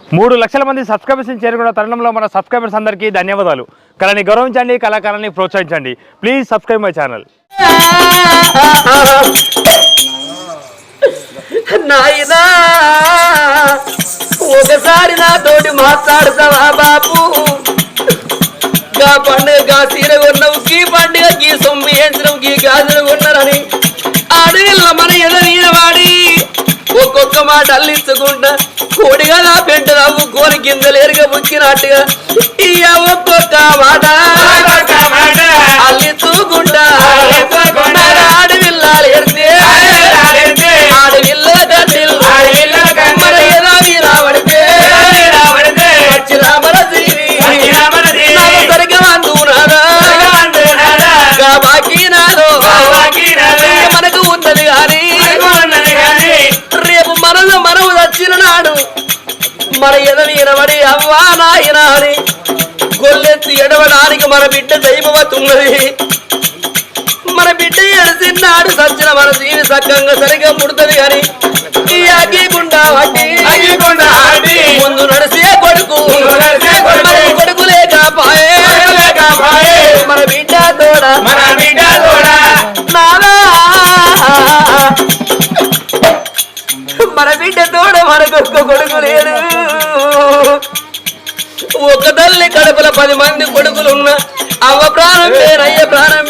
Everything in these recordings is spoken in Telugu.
మూడు లక్షల మంది సబ్స్క్రైబర్స్ని చేరుకున్న తరుణంలో మన సబ్స్క్రైబర్స్ అందరికీ ధన్యవాదాలు. కళని గౌరవించండి కళాకారాన్ని ప్రోత్సహించండి. ప్లీజ్ సబ్స్క్రైబ్ మై ఛానల్ నాయనా ఒకసారి నాతోటి మాట్లాడతావా బాపు? గా పండుగ గా సీర గీ పండుగ గీ సొమ్మి ఏంచడం గీ గాజులు ఉన్నారని అడవిలో మన ఎదవీన ఒక్కొక్క మాట అల్లించుకుంటా కోడిగా నా పెంట నవ్వు కోరి గింజలేరుగా ముక్కినట్టుగా. ఇయ్య ఒక్కొక్క మాట అల్లించుకుంటా ఆడవిల్లాలి తల్లి కడుపుల పది మంది కొడుకులు ఉన్న అవ్వ ప్రాణం పేరు అయ్య ప్రాణం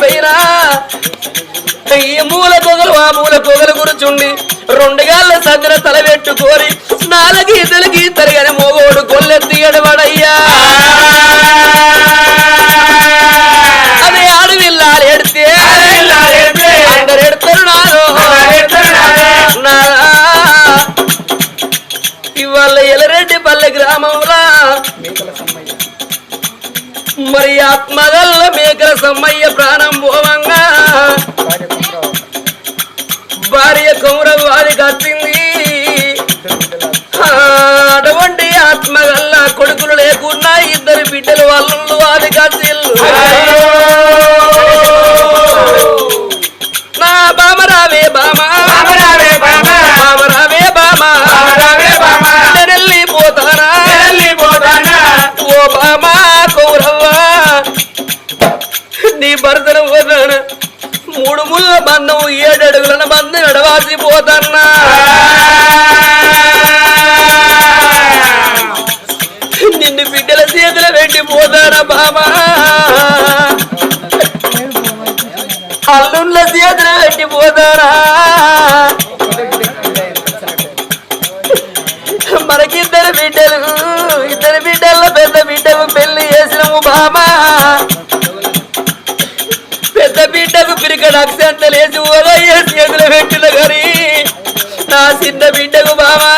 ఈ మూల పొగలు ఆ మూల పొగలు కూర్చుండి రెండు గాళ్ళ సంగన తల పెట్టుకోరి నాలుగు ఇద్దరు గీతరు కానీ మోగోడు కొల్లెత్తి ఎడబడయ్యా అదే అడవిల్లాలి ఎడితే అందరు ఎడతారు నాదా. ఇవాళ ఎలరెడ్డి పల్లె గ్రామంలో మరి ఆత్మగల్ల మేకల సమ్మయ్య ప్రాణం పోవంగా. భార్య కౌరవ వారికి వచ్చింది ఆ, అటువంటి ఆత్మగల్ల కొడుకులు లేకున్నా ఇద్దరు బిడ్డలు వాళ్ళు వారికి వచ్చిల్లు పెట్టి బాబా బామా అల్లుళ్ళ చేతుల పెట్టి పోతారా? మనకిద్దరు బిడ్డలు ఇద్దరు బిడ్డల్లో పెద్ద బిడ్డకు పెళ్ళి చేసినము బామా. పెద్ద బిడ్డకు పిరికడ అక్షంతలేసి ఓదయ్య ఓరయ్య చేతులు పెట్టిన గరి నా చిన్న బిడ్డకు బామా.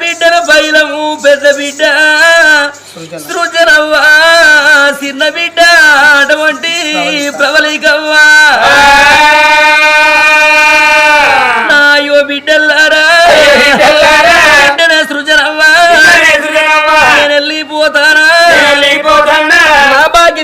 బిడ్డల బయలము పెద్ద బిడ్డ. సృజనవ్వా చిన్న బిడ్డ అటువంటి ప్రబలికవ్వా. నాయో బిడ్డల్లారా బిడ్డనే సృజనవ్వా. నేను వెళ్ళిపోతానా నా బాకి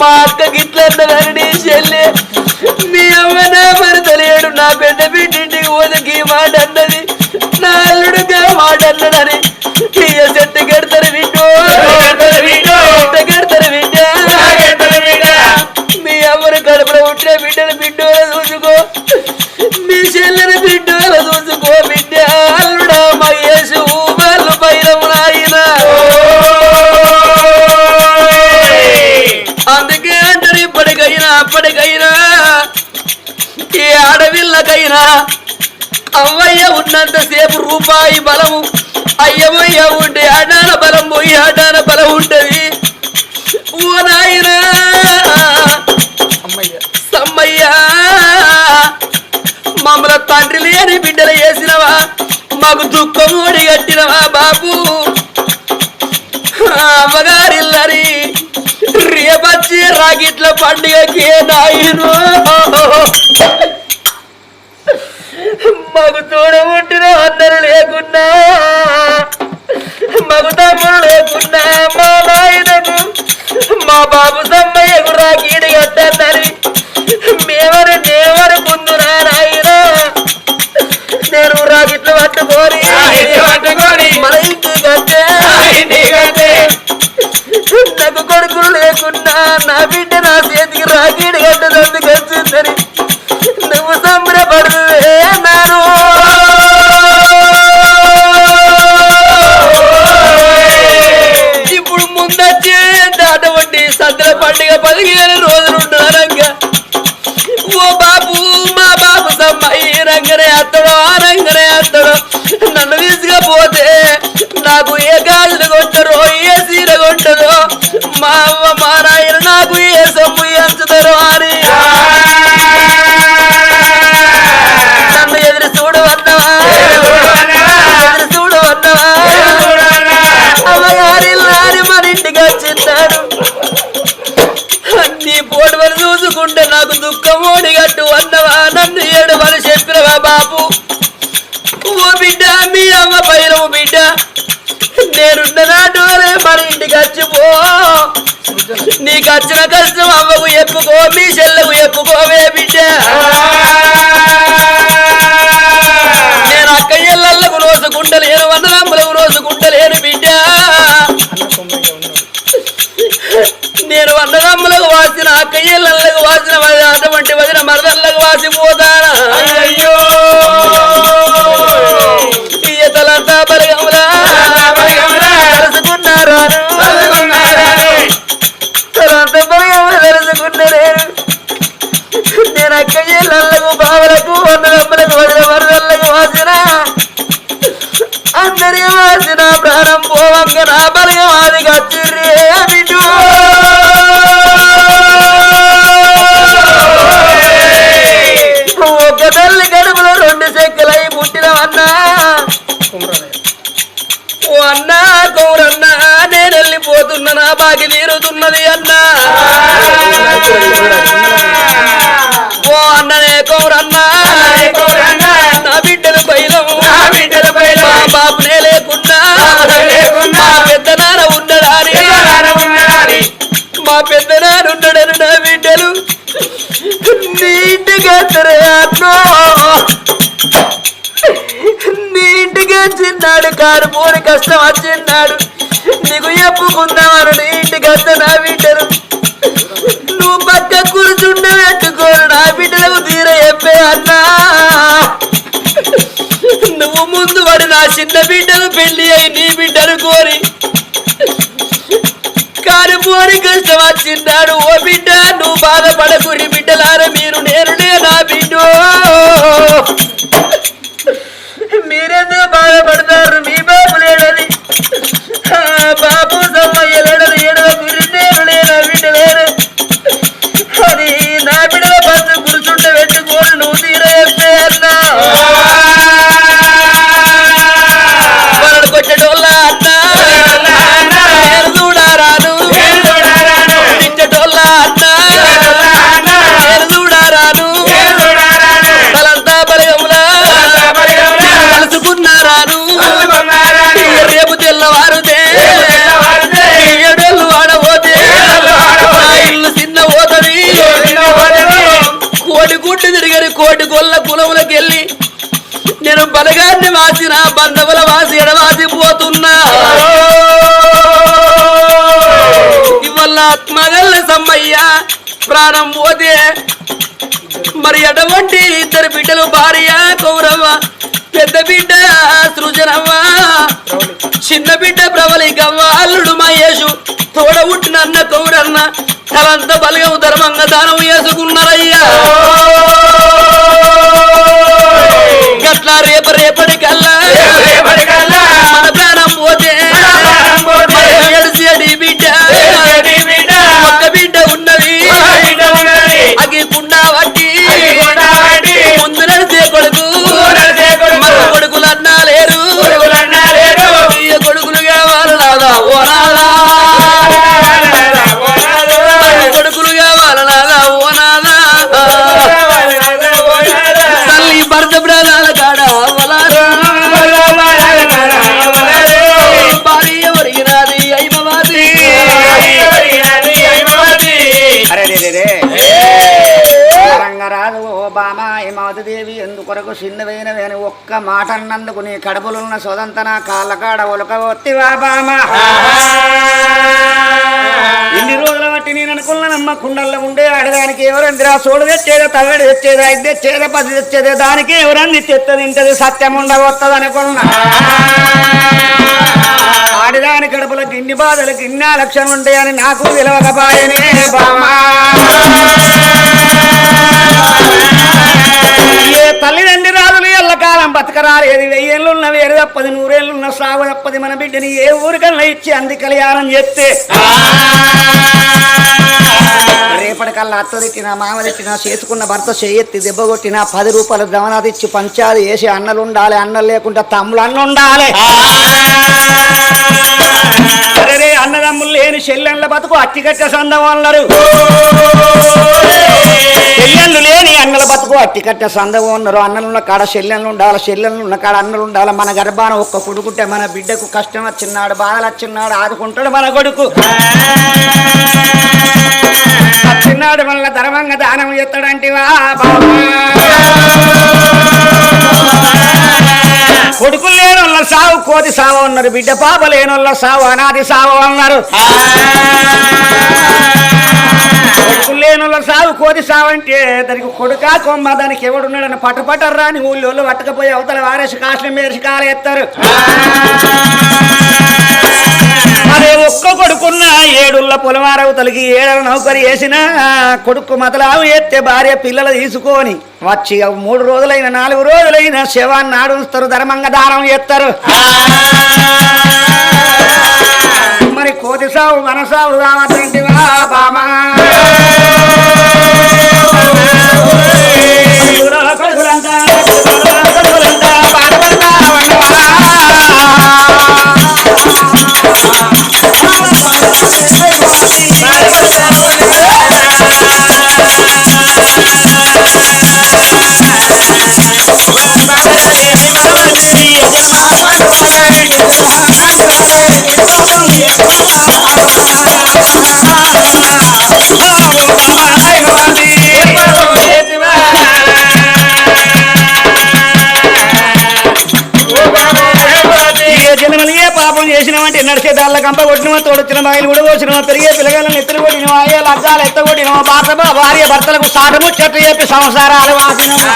మా అక్క గిట్లన్నదని చెల్లె. మీ అమ్మ నా మరతలేడు నా పెద్ద బిడ్డింటికి ఒదికి మాట అన్నది నా అల్లుడుగా మాట అన్నదని ఆడవిల్లకైనా అవ్వయ్య ఉన్నంతసేపు రూపాయి బలము. అయ్యమయ్య ఉంటే అడాన బలం పోయి అడాన బలం ఉంటది. ఓ నాయనా! సమ్మయ్యా! మమ్మల్ని తండ్రి లేని బిడ్డలు వేసినవా? మాకు దుఃఖం కట్టినవా బాబు? అమ్మగారిల్లని రేపచ్చి రాగిట్ల పండుగకి నాయను. మాకు తోడబుట్టిన అందరు లేకున్నా. మాకు తమ్ముడు లేకున్నా మా నాయనకు మా బాబు సమ్మయ్యకు రాకీడి కట్టని మేమని దేవరి ముందు నా నాయన. నేను రాగిట్లు పట్టుకొని మన ఇంటికి కట్టే నాకు కొడుకులు లేకున్నా నా బిడ్డ నా చేతికి రాకీడి కట్టదందుకు మా అవ్వ మా నాయన నాకు అవ్వకు ఎప్పుకో మీ చెల్లకు ఎప్పుకోవే బిడ్డ. మా నా బిడ్డలు. నీ ఇంటికి వస్తారే అన్నో. నీ ఇంటికి వచ్చిన్నాడు కారు పోని కష్టం వచ్చిన్నాడు. నీకు చెప్పుకుందామను నీ ఇంటికి వస్తే నా బిడ్డలు. నువ్వు పక్క కూర్చుండే పెట్టుకోరు నా బిడ్డలకు తీర చెప్పే అన్నా. నువ్వు ముందు వాడు నా చిన్న బిడ్డలు పెళ్ళి అయి నీ బిడ్డలు కోరి ఓరి పోని కష్టం వచ్చిన్నాడు ఓ బిడ్డ నువ్వు బాధపడకురి బిడ్డలార మీరు నేరునే నా బిడ్డో. మగల్ల సమ్మయ్య ప్రాణం పోతే మరి అటువంటి ఇద్దరు బిడ్డలు భార్య కౌరవ పెద్ద బిడ్డ సృజనవ్వ చిన్న బిడ్డ ప్రబలికవ్వ అల్లుడు మహేషు తోడ పుట్టిన అన్న కౌరన్న తలంత బలగం ధర్మంగా దానం చేసుకున్నారయ్యా. గట్ల రేప రేపటి ఒక్క మాట అన్నందుకు నీ కడుపులున్న సొదంతన కాళ్ళకాడ ఉలక ఒత్తివా బామ? ఇన్ని రోజుల బట్టి నేను అనుకున్నానమ్మ కుండల్లో ఉండే ఆడదానికి ఎవరందిరా సోడు తెచ్చేదా తగడు తెచ్చేదా ఇది తెచ్చేదా పది తెచ్చేదే దానికి ఎవరంది తెత్తది ఇంటది సత్యం ఉండవత్తది అనుకున్నా. ఆడదాని కడుపులకు ఇన్ని బాధలకు ఇన్ని లక్షణం ఉంటాయని నాకు విలవకపాయనే బామా. బతకరాలేదు వెయ్యేళ్ళున్న వేరు తప్పది నూరేళ్ళున్న సాగు తప్పది. మన బిడ్డని ఏ ఊరికన్నా ఇచ్చి అంది కళ్యాణం చేస్తే. రేపటికల్లా అత్త తెచ్చిన మామ తిట్టినా చేసుకున్న భర్త చేయెత్తి దెబ్బ కొట్టినా పది రూపాయలు దమనాది ఇచ్చి పంచాది వేసి అన్నలు ఉండాలి అన్నలు లేకుండా తమ్ముడు అన్న ఉండాలి అరే అన్నదమ్ములు లేని చెల్లెళ్ళ బతుకు అట్టికట్ట సందం అన్నారు చెల్లెళ్ళు లేని అన్నల బతుకు అట్టికట్ట సందం ఉన్నారు అన్నలున్న కాడ చెల్లెళ్ళు ఉండాలి చెల్లెలు ఉన్న కాడ అన్నలు ఉండాలి? మన గర్భాన ఒక్క కొడుకుంటే మన బిడ్డకు కష్టం వచ్చినాడు బాధలు? వచ్చినాడు ఆదుకుంటాడు మన కొడుకు. చిన్నాడు వల్ల ధర్మంగా దానం చేస్తాడంటివా కొడుకులు లేనోళ్ళ సావు కోతి సావు అన్నారు. బిడ్డ పాప లేనోళ్ళ సావు అనాది సావు అన్నారు. కొడుకులు లేనోళ్ళ సావు సావంటే దానికి కొడుకా కొమ్మ దానికి ఎవడున్నాడని పట్టుపట్టర్రా అని ఊళ్ళో పట్టకపోయి అవతల వారేసి కాసిన మేరేసి కాలు ఎత్తారు. అదే ఒక్క కొడుకున్న ఏడుళ్ళ పొలమారవతలకి ఏడల నౌకరి వేసిన కొడుకు మతలావు ఎత్తే భార్య పిల్లలు తీసుకొని వచ్చి మూడు రోజులైన నాలుగు రోజులైన శవాన్ని ఆడుస్తారు ధర్మంగా దారం ఎత్తారు మరి కోతి సాగు మన సాగు కావద్దంటివా బామా నడిచే కంప కొట్టినవా తోడొచ్చిన బాయిలు కూడా పోసినవా పెరిగే పిల్లగాలను ఎత్తులు కొట్టినవా అయ్యే లగ్గాలు ఎత్త కొట్టినవా భార్య భార్య భర్తలకు సాటము చెట్టు చెప్పి సంసారాలు వాసినవా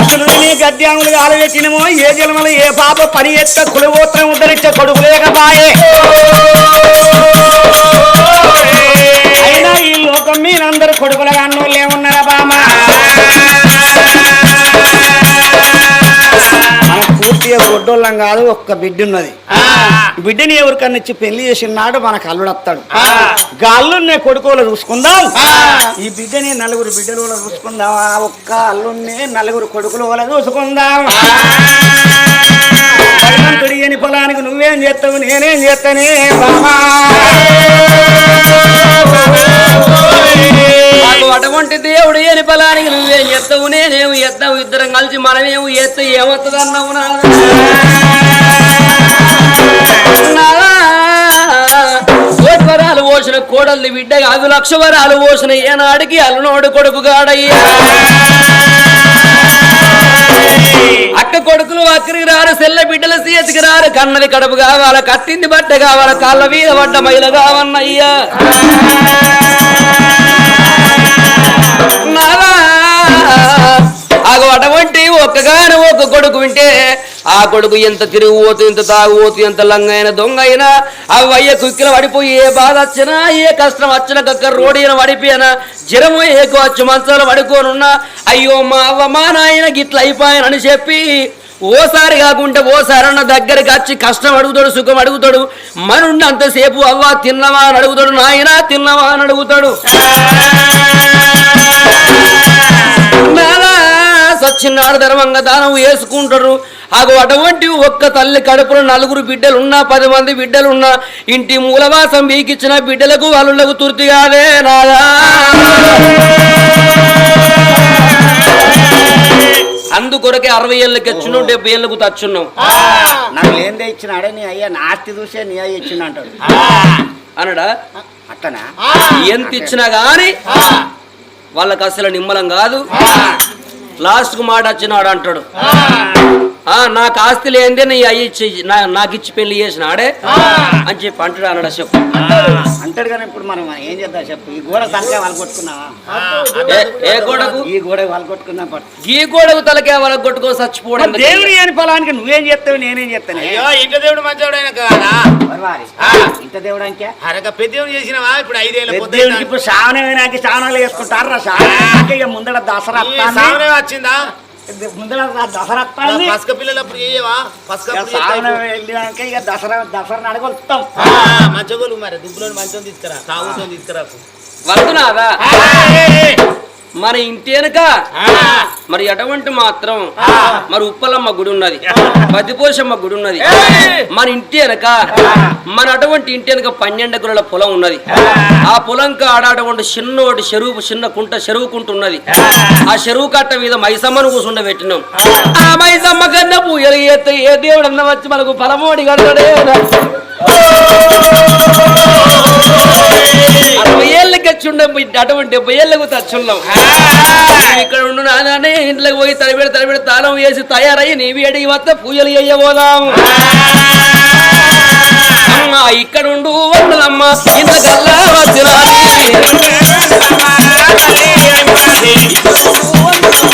అసలు నీ గద్యాములు ఆలోచించినమో ఏ జన్మలు ఏ పాప పని ఎత్త కులగోత్రం ఉద్ధరించే కొడుకు లేకపాయే. అయినా ఈ లోకం మీరందరూ కొడుకులుగా గొడ్డోళ్ళం కాదు ఒక్క బిడ్డ ఉన్నది బిడ్డని ఎవరికన్నా ఇచ్చి పెళ్ళి చేసిన నాడు మనకు అల్లుడు వస్తాడు గాల్లున్నే కొడుకోలు చూసుకుందాం ఈ బిడ్డని నలుగురు బిడ్డలు చూసుకుందాం ఆ ఒక్క అల్లున్నే నలుగురు కొడుకులు వాళ్ళ చూసుకుందాం అని పొలానికి నువ్వేం చేస్తావు నేనేం చేస్తానే నాకు అటువంటి దేవుడు ఏని బలానికి నువ్వేం ఎత్తవు నేనేమి ఎత్తావు ఇద్దరం కలిసి మనమేమి ఎత్త ఏమవుతుంది అన్నావు వరాలు పోసిన కోడల్ని బిడ్డ కాదు లక్ష వరాలు పోసిన ఏనాడికి అలనోడు కొడుకు గాడయ్యా. అక్క కొడుకులు అక్కడికి రారు సెల్ల బిడ్డల సీయతికి రారు కన్నది కడుపు కావాల కట్టింది బట్ట కావాల కాళ్ళ మీద పడ్డ మహిళ కావన్నయ్యా. నాలా అటువంటి ఒక్కగాను ఒక కొడుకు వింటే ఆ కొడుకు ఎంత తిరుగుపోతు ఎంత తాగుపోతూ ఎంత లంగైన దొంగ అయినా అవయ్య కుక్కిల పడిపోయి ఏ బాధ వచ్చినా ఏ కష్టం వచ్చినా కక్క రోడీన పడిపోయినా జ్వరము ఏకు వచ్చి మంచాలు పడుకోనున్నా అయ్యో మా అవ్వ మా నాయన గిట్ల అయిపోయానని చెప్పి ఓసారి కాకుంటే ఓసారి అన్న దగ్గరికి వచ్చి కష్టం అడుగుతాడు సుఖం అడుగుతాడు. మనుండి అంతసేపు అవ్వా తిన్నవా అని అడుగుతాడు నాయన తిన్నవా అని అడుగుతాడు. సచ్చినాడు ధర్మంగా దానం వేసుకుంటారు అగో అటువంటి ఒక్క తల్లి కడుపులో నలుగురు బిడ్డలున్నా పది మంది బిడ్డలున్నా ఇంటి మూలవాసం బీకిచ్చిన బిడ్డలకు వాళ్ళకు తుర్తి కాదే నాదా అందుకొరకే అరవై ఏళ్ళకి వచ్చున్నాం డెబ్బై ఏళ్ళకు తచ్చున్నాం. నాకు లేనిదే ఇచ్చినాడే నీ అయ్యా. నాస్తి చూసే నీ అయ్య ఇచ్చిన అంటాడు అనడా? అట్టనా ఎంత ఇచ్చినా గాని వాళ్ళకి అసలు నిమ్మలం కాదు. లాస్ట్కు మాట వచ్చినాడు అంటాడు. ఆ. నాకు ఆస్తి లేనిదే నీ అయ్యి ఇచ్చి నా- నాకు ఇచ్చి పెళ్ళి చేసినాడే అని చెప్పి అంటాడు అన్నాడు చెప్పు అంటాడు. కానీ ఇప్పుడు మనం ఏం చేద్దాం చెప్పు? ఈ గోడ తలకే వాళ్ళు కొట్టుకున్నావా? ఏ- గోడకు? ఈ గోడ వాళ్ళు కొట్టుకున్నా గీ గోడకు తలకే వాళ్ళకి కొట్టుకొని చచ్చిపోవడం? దేవుని అని పొలానికి నువ్వేం చేస్తావు నేనేం చేస్తాను? అయ్యో ఇంట దేవుడు మంచోడైన కదా. ఇంత దేవుడు అంకే అరక పెద్దవుడు చేసినవా? ఇప్పుడు ఐదేళ్ళ దేవుడికి ఇప్పుడు సావనమైనాక సావనాలు వేసుకుంటారు? రా ముందర దసరా. వచ్చిందా? ముందర దసరా. పసక పిల్లలు అప్పుడు చేయవా పసక వెళ్ళినాక ఇక దసరా దసరా అడగొస్తాం మంచగోలు మరి. దుబ్బులో మంచం తీసుకురా. తాగుతో తీసుకురా వద్దునాదా మన ఇంటి వెనక? మరి అటువంటి మాత్రం మరి ఉప్పలమ్మ గుడి ఉన్నది. బద్దిపోషమ్మ గుడి ఉన్నది. మన ఇంటి వెనక? మన అటువంటి ఇంటి వెనక పన్నెండు ఎకరాల పొలం ఉన్నది. ఆ. పొలం కాడ అటువంటి చిన్నోటి చెరువు చిన్న కుంట చెరువు కుంట ఉన్నది. ఆ. చెరువు కట్ట మీద మైసమ్మను కూర్చుండ పెట్టినాం. ఆ. మైసమ్మ కన్నా ఎత్తే ఏ దేవుడు అన్న వచ్చి మనకు పలమోడి కడతాడే వచ్చుండే అటువంటి డెబ్బై ఏళ్ళకు తచ్చున్నాం ఇక్కడ ఉండు నానే ఇంట్లోకి పోయి తడిబెడి తడిబెడి తాళం వేసి తయారయ్యి నీ వేడికి వస్తే పూజలు చేయబోదాం అమ్మ ఇక్కడ ఉండు వందలమ్మ ఇంతకల్లా వచ్చినది.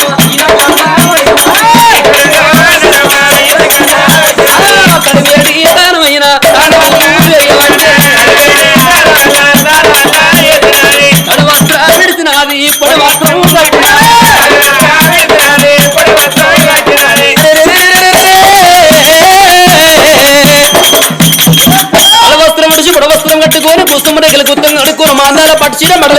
మాందాల పట్టిన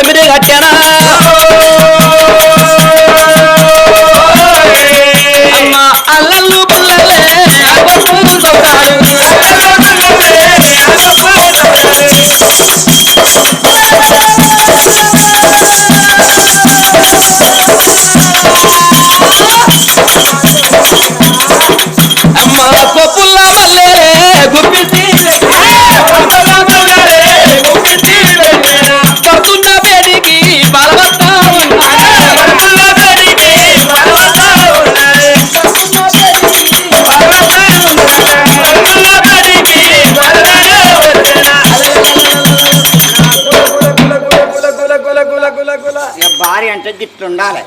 అంటే గిట్లు ఉండాలి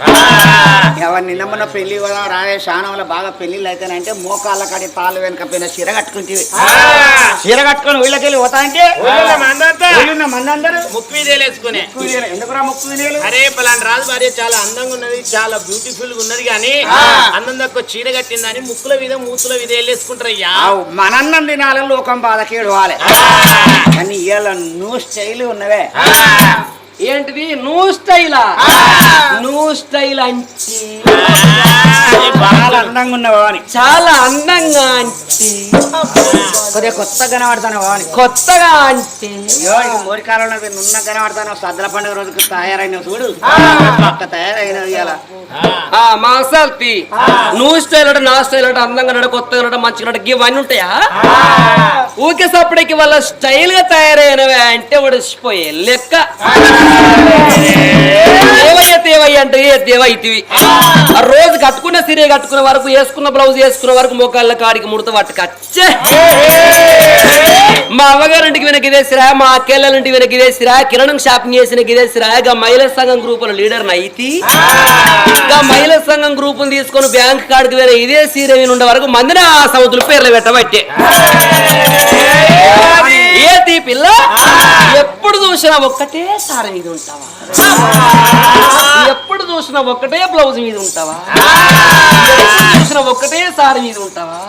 ఎవరు నిన్న మొన్న పెళ్ళి కూడా రావే శానంలో బాగా పెళ్ళిళ్ళు అయితేనంటే మోకాళ్ళ కాడి తాళ్ళు వెనక పోయిన చీర కట్టుకుంటే చీర కట్టుకొని వీళ్ళకెళ్ళి పోతా అంటే మందందరూ? ముక్కు వినేలు. ఎందుకురా ముక్కు వినేలు? అరే పలాంటి రాజు భార్య చాలా అందంగా ఉన్నది చాలా బ్యూటిఫుల్గా ఉన్నది కానీ అందం తక్కువ చీర కట్టిందని ముక్కుల మీద మూతుల మీద వెళ్ళేసుకుంటారయ్యా ఆవు, మనన్నం తినాలని లోకం బాధకేడు వాలి. కానీ ఇవాళ నువ్వు స్టైల్ ఉన్నవే. ఏంటిది? నువ్వు స్టైలా? నువ్వు స్టైల్ అంటే బాగా అందంగా ఉన్నవా అని చాలా అందంగా అంటే కొద్దిగా కొత్తగా కనబడతాను అని కొత్తగా ఈ మోరి కాలంలో నున్న కనబడతాను. సద్దుల పండుగ రోజుకి తయారైన చూడు. పక్క తయారైన ఇవాళ ఆ మాసాల్తి నువ్వు స్టైల్ అంటే నా స్టైల్ అంటే అందంగా నడ కొత్తగా నడ మంచిగా నడ ఇవన్నీ ఉంటాయా? ఊకే సప్పుడకి వాళ్ళ స్టైల్గా తయారైనవే అంటే ఒడిసిపోయే లెక్క. దేవయ్య దేవయ్య అంటే ఏ దేవైతివి ఆ రోజు కట్టుకున్న సిరే కట్టుకున్న వరకు వేసుకున్న బ్లౌజ్ వేసుకున్న వరకు మోకాళ్ళ కాడికి ముడత పట్టుకచ్చే మా అమ్మగారింటికి వెనక ఇదే సిరా మా అక్కేళ్ళంటికి వెనక ఇదే సిరా కిరణం షాపింగ్ చేసిన ఇదే సిరా ఇక మహిళా సంఘం గ్రూపుల లీడర్ నైతి. ఇంకా మహిళా సంఘం గ్రూపులు తీసుకొని బ్యాంక్ కార్డుకి వేరే ఇదే సీరే ఉండే వరకు మందిని ఆ సముద్రుల పేర్లు పెట్టబట్టే. ఏ పిల్ల? ఎప్పుడు చూసినా ఒక్కటే సార మీద ఉంటావా? ఎప్పుడు చూసినా ఒక్కటే బ్లౌజ్ మీద ఉంటావా? ఎప్పుడు చూసినా ఒక్కటే సార్ మీద ఉంటావా?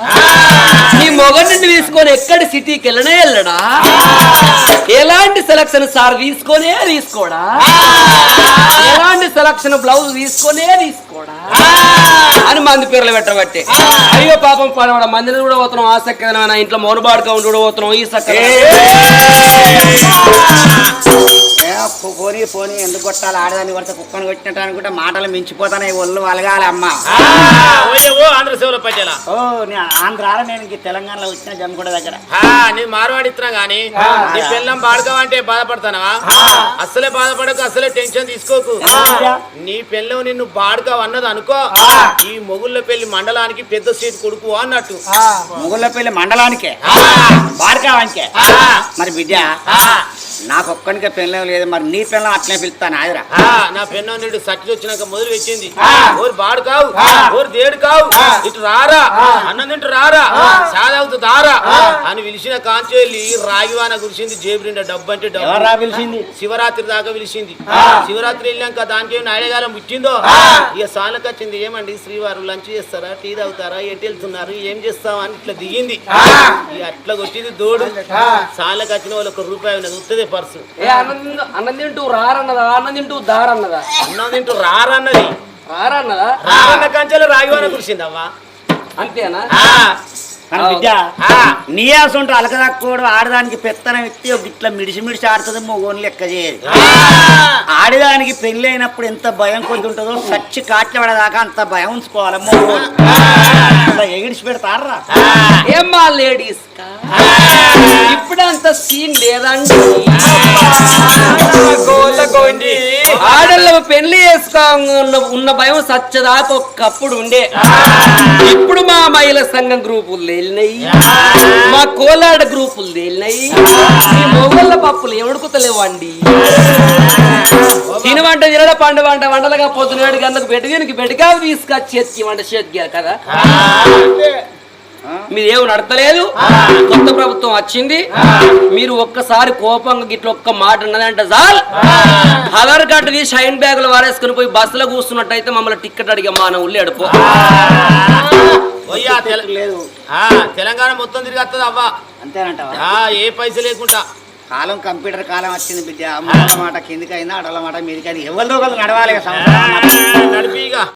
నీ మొగడిని తీసుకొని ఎక్కడి సిటీకి వెళ్ళనే వెళ్ళడా? ఎలాంటి సెలక్షన్ సార్ తీసుకొనే తీసుకోడా? ఎలాంటి సెలక్షన్ బ్లౌజ్ తీసుకొనే తీసుకోడా? అని మంది పేర్లు పెట్టబట్టే. అయ్యో పాపం పడవడం మందిని కూడా పోతున్నాం ఆ నా ఇంట్లో మౌనబాడుగా ఉండి కూడా పోతున్నాం ఈ సక్క ఏ, పో- పోనీ పోనీ ఎందుకు కొట్టాలి? ఆడదాన్ని కొడితే కుక్కను కొట్టినట్టు అనుకుంటే మాటలు మించిపోతానే ఒళ్ళు వలగాలి అమ్మ. ఆంధ్ర సేవలో పట్టేలా ఓ నేను ఆంధ్రాలో నేను తెలంగాణలో వచ్చిన జమ్మిగూడ దగ్గర. నీ మార్వాడిస్తున్నా గానీ నీ పిల్లం పాడుకోవంటే బాధపడతానవా? అసలే బాధపడకు అసలే టెన్షన్ తీసుకోకు. నీ పిల్లం నిన్ను బాడుకావు అన్నది అనుకో ఈ మొగుళ్ళ పెళ్ళి మండలానికి పెద్ద సీట్ కొడుకు అన్నట్టు. ముగుళ్ళపల్లి మండలానికే బాడకావానికే మరి బిడ్డ నాకు ఒక్కనికే పెళ్ళం లేదు. మరి నీ పిల్లం అట్లే పిలుస్తాను ఆదిరా ఆ, నా పెన్ను నీడు వచ్చినాక మొదలు పెట్టింది. ఓరు బాడు కావు ఓరు దేడు కావు ఇటు రారా అన్నం తింటూ రారా సాదవుతు దారా అని పిలిచిన కాంచి వెళ్ళి రాగివాన కురిసింది జేబు నిండా డబ్బు. అంటే డబ్బు పిలిచింది? శివరాత్రి దాకా పిలిచింది. శివరాత్రి వెళ్ళాక దానికి ఏమి నాయగాలం పుట్టిందో? ఇక సాలకు వచ్చింది ఏమండి శ్రీవారు లంచ్ చేస్తారా టీ తాగుతారా ఎటు వెళ్తున్నారు ఏం చేస్తాం అని ఇట్లా దిగింది. ఇక అట్లా కొట్టింది దోడు. సాలకు వచ్చిన వాళ్ళు ఒక రూపాయి ఉన్నది ఉత్తదే పర్సు ఏ అన్నం అన్నం తింటూ రారన్నదా? అన్నం తింటూ దారన్నదా? అన్నం తింటూ రారన్నది. రారన్నదా? రారన్న కంచెలు రాగివాన కురిసింది అవ్వ అంతేనా? కానీ బిడ్డ. నీ ఆడదానికి పెత్తనం ఎత్తి ఒక ఇట్లా మిడిసి మిడిసి ఆడుతుంది మొగోని లెక్క చేయదు. ఆడదానికి పెళ్ళి అయినప్పుడు ఎంత భయం కొద్ది ఉంటుందో సచ్చి కాట్ల పడదాకా అంత భయం ఉంచుకోవాలి మొగోడు. ఎగిడిచి పెడతారా ఏమ్మా లేడీస్ ఇప్పుడు అంత సీన్ లేదండి. ఆడళ్ళు పెళ్ళి చేసుకో ఉన్న భయం సచ్చదాకా ఒక్కప్పుడు ఉండే. ఇప్పుడు మా మహిళా సంఘం గ్రూపులు తేలినాయి మా కోలాడ గ్రూపులు తేలినాయి ఈ మొగళ్ళ పప్పులు ఎవడుకుతలేవండి? తినవంట తినడ పండు వంట వంటలుగా పొద్దునేడు గంటలకు పెట్టి దీనికి బెడిగా తీసుకొచ్చి చేతికి వంట చేతికి కదా. మీరు ఏమి నడతలేదు? కొత్త ప్రభుత్వం వచ్చింది. మీరు ఒక్కసారి కోపంగా గిట్ల ఒక్క మాట ఉన్నదంటే చాలు. ఆధార్ కార్డు తీసి షైన్ బ్యాగులు వారేసుకుని పోయి బస్సులో కూర్చున్నట్టయితే మమ్మల్ని టికెట్ అడిగే మాన ఉల్లి అడుపు తెలంగాణ మొత్తం తిరిగి వస్తుంది అవ్వ. అంతేనంటావా? ఆ, ఏ పైసలు లేకుండా. కాలం కంప్యూటర్ కాలం వచ్చింది బిడ్డ. అమ్మల మాట కిందికైనా అడల మాట మీదికైనా ఎవరిదో ఒకరు నడవాలి. నడిపిగా